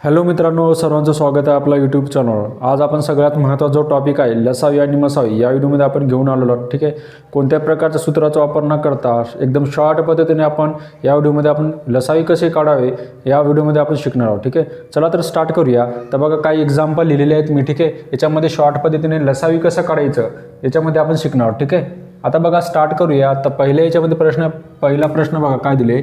Hello मित्रांनो सर्वांचं स्वागत आहे आपला यूट्यूब चॅनलवर आज आपण सगळ्यात महत्त्वाचा जो टॉपिक आहे लसावी आणि मसावी या व्हिडिओमध्ये आपण घेऊन आलेलो आहोत ठीक आहे? कोणत्या प्रकारच्या सूत्राचा वापर न करता एकदम शॉर्ट पद्धतीने आपण या व्हिडिओमध्ये आपण लसावी कसे काढावे या व्हिडिओमध्ये आपण शिकणार आहोत ठीक आहे? चला तर स्टार्ट करूया. तर बघा काही एक्झाम्पल लिहिलेले आहेत मी ठीक आहे? याच्यामध्ये शॉर्ट पद्धतीने लसावी कसं काढायचं याच्यामध्ये आपण शिकणार आहोत ठीक आहे? आता बघा स्टार्ट करूया. तर पहिल्या याच्यामध्ये प्रश्न पहिला प्रश्न बघा काय दिले?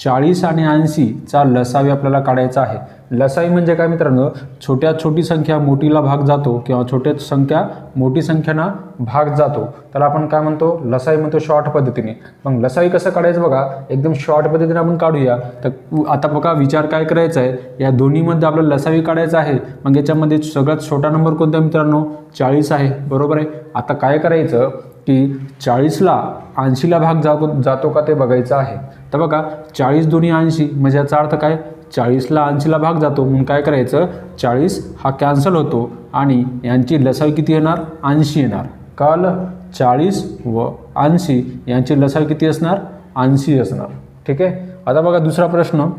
चाळीस आणि ऐंशीचा लसावी आपल्याला काढायचा आहे. लसाई म्हणजे काय मित्रांनो? छोट्या छोटी संख्या मोठीला भाग जातो किंवा छोट्या संख्या मोठी संख्याना भाग जातो. त्याला आपण काय म्हणतो? लसाई म्हणतो शॉर्ट पद्धतीने. मग लसाई कसं काढायचं बघा? एकदम शॉर्ट पद्धतीने आपण काढूया. तर आता बघा विचार काय करायचा आहे या दोन्हीमध्ये आपल्याला लसावी काढायचं आहे. मग याच्यामध्ये सगळ्यात छोटा नंबर कोणता मित्रांनो? चाळीस आहे. बरोबर आहे? आता काय करायचं? की चाळीसला ऐंशीला भाग जातो जातो का ते बघायचं आहे. तर बघा चाळीस दोन्ही ऐंशी म्हणजे याचा अर्थ काय? चाळीसला ऐंशीला भाग जातो म्हणून काय करायचं? चाळीस हा कॅन्सल होतो आणि यांची लसावी किती येणार? ऐंशी येणार. कळलं? चाळीस व ऐंशी यांची लसावी किती असणार? ऐंशी असणार. ठीक आहे? आता बघा दुसरा प्रश्न.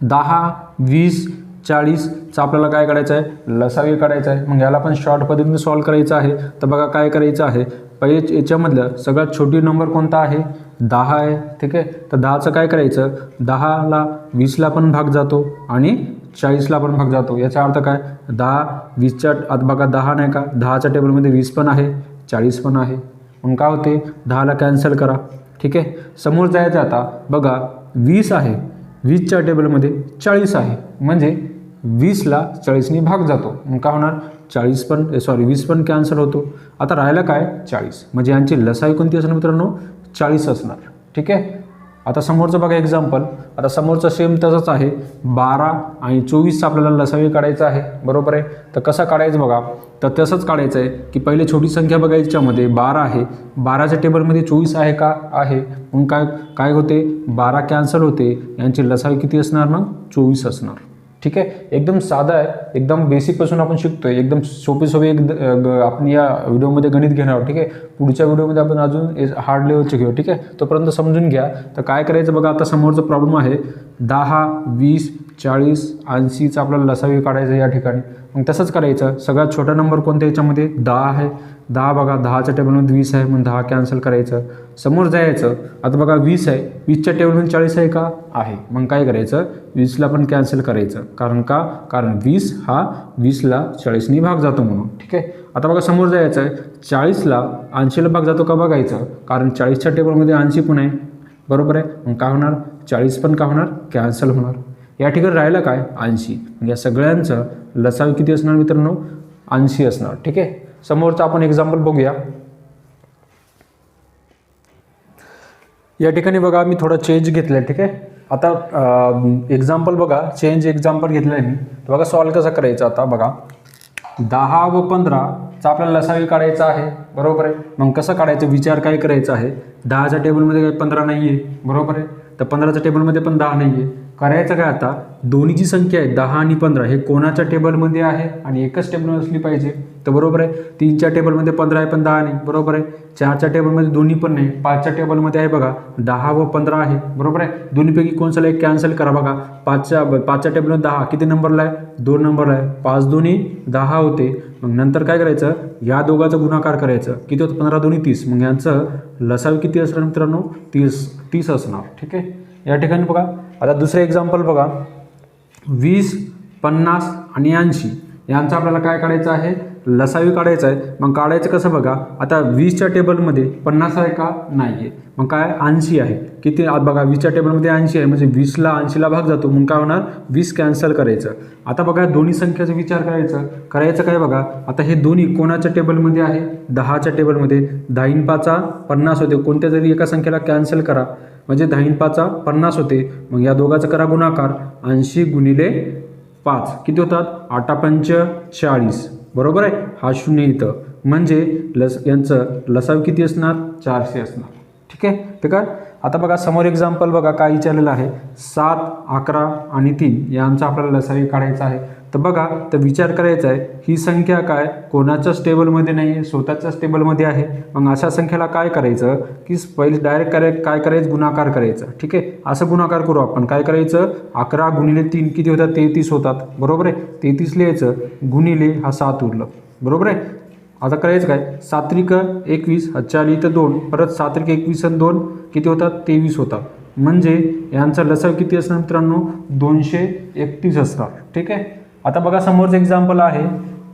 दहा वीस चाळीसचा आपल्याला काय करायचं आहे? लसावी काढायचं आहे. मग याला पण शॉर्ट पद्धतीने सॉल्व करायचं आहे. तर बघा काय करायचं आहे. पहिले याच्यामधलं सगळ्यात छोटी नंबर कोणता आहे? दहा आहे. ठीक आहे? तर दहाचं काय करायचं? दहाला वीसला पण भाग जातो आणि चाळीसला पण भाग जातो. याचा अर्थ काय? दहा वीसच्या आता बघा दहा नाही का? दहाच्या टेबलमध्ये वीस पण आहे चाळीस पण आहे. मग काय होते? दहाला कॅन्सल करा. ठीक आहे? समोर जायचं आता. बघा वीस आहे. वीसच्या टेबलमध्ये चाळीस आहे. म्हणजे वीसला चाळीसनी भाग जातो. मग काय होणार? चाळीस पण सॉरी वीस पण कॅन्सल होतो. आता राहिला काय? चाळीस. म्हणजे यांची लसाई कोणती असणार मित्रांनो? चाळीस असणार. ठीक आहे? आता समोरचं बघा एक्झाम्पल आता समोरचं सेम तसंच आहे. बारा आणि चोवीसचा आपल्याला लसावी काढायचा आहे. बरोबर आहे? तर कसं काढायचं बघा? तर तसंच काढायचं आहे की पहिले छोटी संख्या बघायच्यामध्ये याच्यामध्ये बारा आहे. बाराच्या टेबलमध्ये चोवीस आहे का? आहे. मग काय काय होते? बारा कॅन्सल होते. यांची लसावी किती असणार मग? चोवीस असणार. ठीक आहे? एकदम साधा आहे. एकदम बेसिकपासून आपण शिकतो आहे एकदम सोपे सोपे एक आपण या व्हिडिओमध्ये गणित घेणार आहोत. ठीक आहे? पुढच्या व्हिडिओमध्ये आपण अजून हार्ड लेवलचे घेऊ. ठीक आहे? तोपर्यंत समजून घ्या. तर काय करायचं बघा आता समोरचा प्रॉब्लेम आहे. दहा वीस चाळीस ऐंशीचा आपल्याला लसावी काढायचं या ठिकाणी. मग तसंच करायचं. सगळ्यात छोटा नंबर कोणत्या याच्यामध्ये? दहा आहे. दहा बघा दहाच्या टेबलमध्ये वीस आहे मग दहा कॅन्सल करायचं. समोर जायचं. आता बघा वीस आहे. वीसच्या टेबलमध्ये चाळीस आहे का? आहे. मग काय करायचं? वीसला पण कॅन्सल करायचं. कारण का? कारण वीस हा वीसला चाळीसनी भाग जातो म्हणून. ठीक आहे? आता बघा समोर जायचं आहे. चाळीसला ऐंशीला भाग जातो का बघायचं? कारण चाळीसच्या टेबलमध्ये ऐंशी पण आहे. बरोबर आहे? मग काय होणार? चाळीस पण का होणार? कॅन्सल होणार. या ठिकाणी राहिलं काय? ऐंशी. म्हणजे या सगळ्यांचं लसावी किती असणार मित्रांनो? ऐंशी असणार. ठीक आहे? समोरचं आपण एक्झाम्पल बघूया. या ठिकाणी बघा मी थोडा चेंज घेतला आहे ठीक आहे? आता एक्झाम्पल बघा. चेंज एक्झाम्पल घेतलं आहे मी बघा सॉल्व कसा करायचा आता बघा. दहा व पंधराचा आपल्याला लसावी काढायचा आहे. बरोबर आहे? मग कसं काढायचं? विचार काय करायचा आहे? दहाच्या टेबलमध्ये काही पंधरा नाही आहे बरोबर आहे? तर पंधराच्या टेबलमध्ये पण दहा नाही आहे करायचं काय आता? दोन्हीची संख्या आहे दहा आणि पंधरा. हे कोणाच्या टेबलमध्ये आहे? आणि एकच टेबल असली पाहिजे. तर बरोबर आहे तीनच्या टेबलमध्ये पंधरा आहे पण दहा नाही. बरोबर आहे. चारच्या टेबलमध्ये दोन्ही पण नाही. पाचच्या टेबलमध्ये आहे बघा दहा व पंधरा आहे. बरोबर आहे? दोन्हीपैकी कोणसाला एक कॅन्सल करा बघा. पाचच्या पाचच्या टेबलमध्ये दहा. किती नंबरला आहे? दोन नंबरला आहे. पाच दोन्ही दहा होते. मग नंतर काय करायचं? या दोघाचा गुणाकार करायचं. किती होतं? पंधरा दोन्ही तीस. मग यांचं लसावी किती असणार मित्रांनो? तीस तीस असणार. ठीक आहे? या ठिकाणी बघा. आता दुसरे एक्झाम्पल बघा. वीस पन्नास आणि ऐंशी. यांचं आपल्याला काय काढायचं आहे? लसावी काढायचं आहे. मग काढायचं कसं बघा? आता वीसच्या टेबलमध्ये पन्नास आहे का? नाही आहे मग काय? ऐंशी आहे. किती? बघा वीसच्या टेबलमध्ये ऐंशी आहे. म्हणजे वीसला ऐंशीला भाग जातो. मग काय होणार? वीस कॅन्सल करायचं. आता बघा दोन्ही संख्येचा विचार करायचा. करायचं काय बघा? आता हे दोन्ही कोणाच्या टेबलमध्ये आहे? दहाच्या टेबलमध्ये. दहाईन पाचा पन्नास होते. कोणत्या जरी एका संख्येला कॅन्सल करा. म्हणजे दहाईन पाचा पन्नास होते. मग या दोघाचा करा गुणाकार. ऐंशी गुणिले पाच. किती होतात? आटापंच चाळीस बरोबर आहे? हा शून्य इथं. म्हणजे लस यांचं लसाव किती असणार? चारशे असणार. ठीक आहे? तर काय आता बघा समोर एक्झाम्पल बघा काय विचारलेलं आहे? सात अकरा आणि तीन. यांचा आपल्याला लसावी काढायचा आहे. तर बघा तर विचार करायचा आहे ही संख्या काय? कोणाच्याच टेबलमध्ये नाही आहे स्वतःच्याच टेबलमध्ये आहे. मग अशा संख्येला काय करायचं? की पहिले डायरेक्ट काय काय करायचं? गुणाकार करायचा. ठीक आहे? असं गुणाकार करू आपण. काय करायचं? अकरा गुणिले तीन किती होतात? तेहतीस होतात. बरोबर आहे? तेहतीस लिहायचं. गुणिले हा सात उरलं. बरोबर आहे? आता करायचं काय? सात्रिक एकवीस चार तर दोन परत सात्रिक एकवीस आणि दोन किती होतात? तेवीस होतात. म्हणजे यांचा लसाव किती असणार मित्रांनो? दोनशे एकतीस असणार. ठीक आहे? आता बघा समोरचं एक्झाम्पल आहे.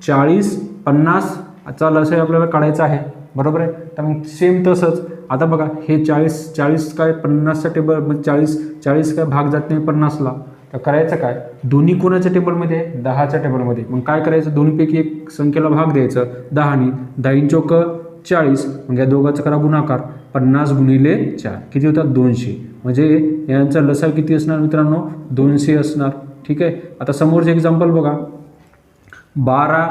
चाळीस पन्नासचा लसाव आपल्याला काढायचा आहे. बरोबर आहे? तर मग सेम तसंच. आता बघा हे चाळीस चाळीस काय पन्नासच्या टेबल म्हणजे चाळीस चाळीस काय भाग जात नाही पन्नासला. तर करायचं काय? दोन्ही कोणाच्या टेबलमध्ये आहे दहाच्या टेबलमध्ये मग काय करायचं? दोन्हीपैकी एक संख्येला भाग द्यायचं. दहानी दहाईन चौक चाळीस. मग या दोघांचा करा गुणाकार. पन्नास गुणिले चार. किती होतात? दोनशे. म्हणजे यांचा लसा किती असणार मित्रांनो? दोनशे असणार. ठीक आहे? आता समोरचे एक्झाम्पल बघा. बारा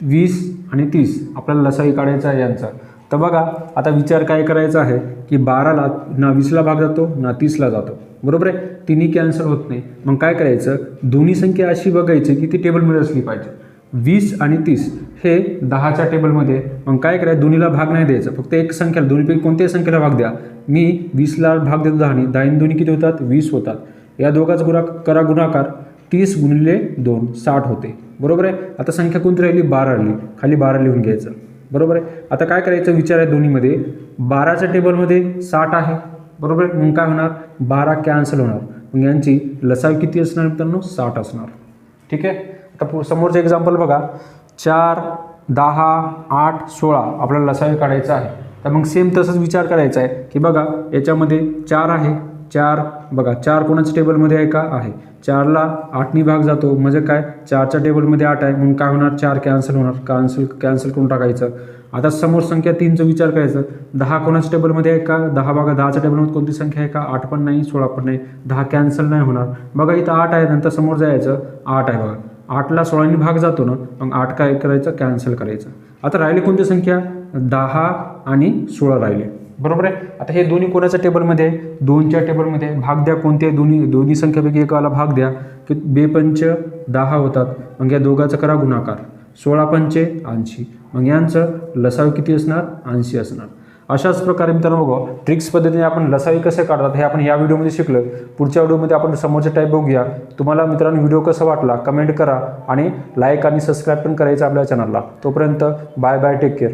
वीस आणि तीस. आपल्याला लसाई काढायचा आहे यांचा. तर बघा आता विचार काय करायचा आहे? की बाराला ना वीसला भाग जातो ना तीसला जातो. बरोबर आहे? तिन्ही कॅन्सल होत नाही. मग काय करायचं? दोन्ही संख्या अशी बघायची की ती टेबलमध्ये असली पाहिजे. वीस आणि तीस हे दहाच्या टेबलमध्ये मग काय करायचं? दोन्हीला भाग नाही द्यायचा. फक्त एक संख्याला दोन्हीपैकी कोणत्याही संख्येला भाग द्या. मी वीसला भाग देतो आणि दाहिनदोन्ही दोन्ही किती होतात? वीस होतात. या दोघाच गुणा करा गुणाकार तीस गुणिले दोन साठ होते. बरोबर आहे? आता संख्या कोणती राहिली? बारा राहिली. खाली बारा लिहून घ्यायचं. बरोबर आहे? आता काय करायचं? विचार आहे दोन्हीमध्ये. बाराच्या टेबलमध्ये साठ आहे. बरोबर आहे? मग काय होणार? बारा कॅन्सल होणार. मग यांची लसाव किती असणार मित्रांनो? साठ असणार. ठीक आहे? आता पु- समोरचं एक्झाम्पल बघा. चार दहा आठ सोळा आपल्याला लसावी काढायचा आहे. तर मग सेम तसंच विचार करायचा आहे. की बघा याच्यामध्ये चार आहे. चार बघा चार कोणाच्या टेबलमध्ये आहे का? आहे. चारला आठनी भाग जातो. म्हणजे काय? चारच्या टेबलमध्ये आठ आहे. म्हणून काय होणार? चार कॅन्सल होणार. कॅन्सल कॅन्सल करून टाकायचं. आता समोर संख्या तीनचा विचार करायचा. दहा कोणाच्या टेबलमध्ये आहे का? दहा बघा दहाच्या टेबलमध्ये कोणती संख्या आहे का? आठ पण नाही सोळा पण नाही. दहा कॅन्सल नाही होणार. बघा इथं आठ आहे. नंतर समोर जायचं. आठ आहे बघा. आठला सोळाने भाग जातो ना मग आठ काय करायचं? कॅन्सल करायचं. आता राहिली कोणती संख्या? दहा आणि सोळा राहिले. बरोबर आहे? आता हे दोन्ही कोणाच्या टेबलमध्ये आहे? दोनच्या टेबलमध्ये भाग द्या कोणते दोन्ही दोन्ही संख्येपैकी एकाला भाग द्या. की बेपंच दहा होतात. मग या दोघाचा करा गुणाकार. सोळा पंचे ऐंशी. मग यांचं लसाव किती असणार? ऐंशी असणार. अशाच प्रकारे मित्रांनो बघा ट्रिक्स पद्धतीने आपण लसावी कसे काढतात हे आपण या व्हिडिओमध्ये शिकलं पुढच्या व्हिडिओमध्ये आपण समोरचे टाईप बघूया. तुम्हाला मित्रांनो व्हिडिओ कसा वाटला कमेंट करा आणि लाईक आणि सबस्क्राईब पण करायचं आपल्या चॅनलला तोपर्यंत बाय बाय टेक केअर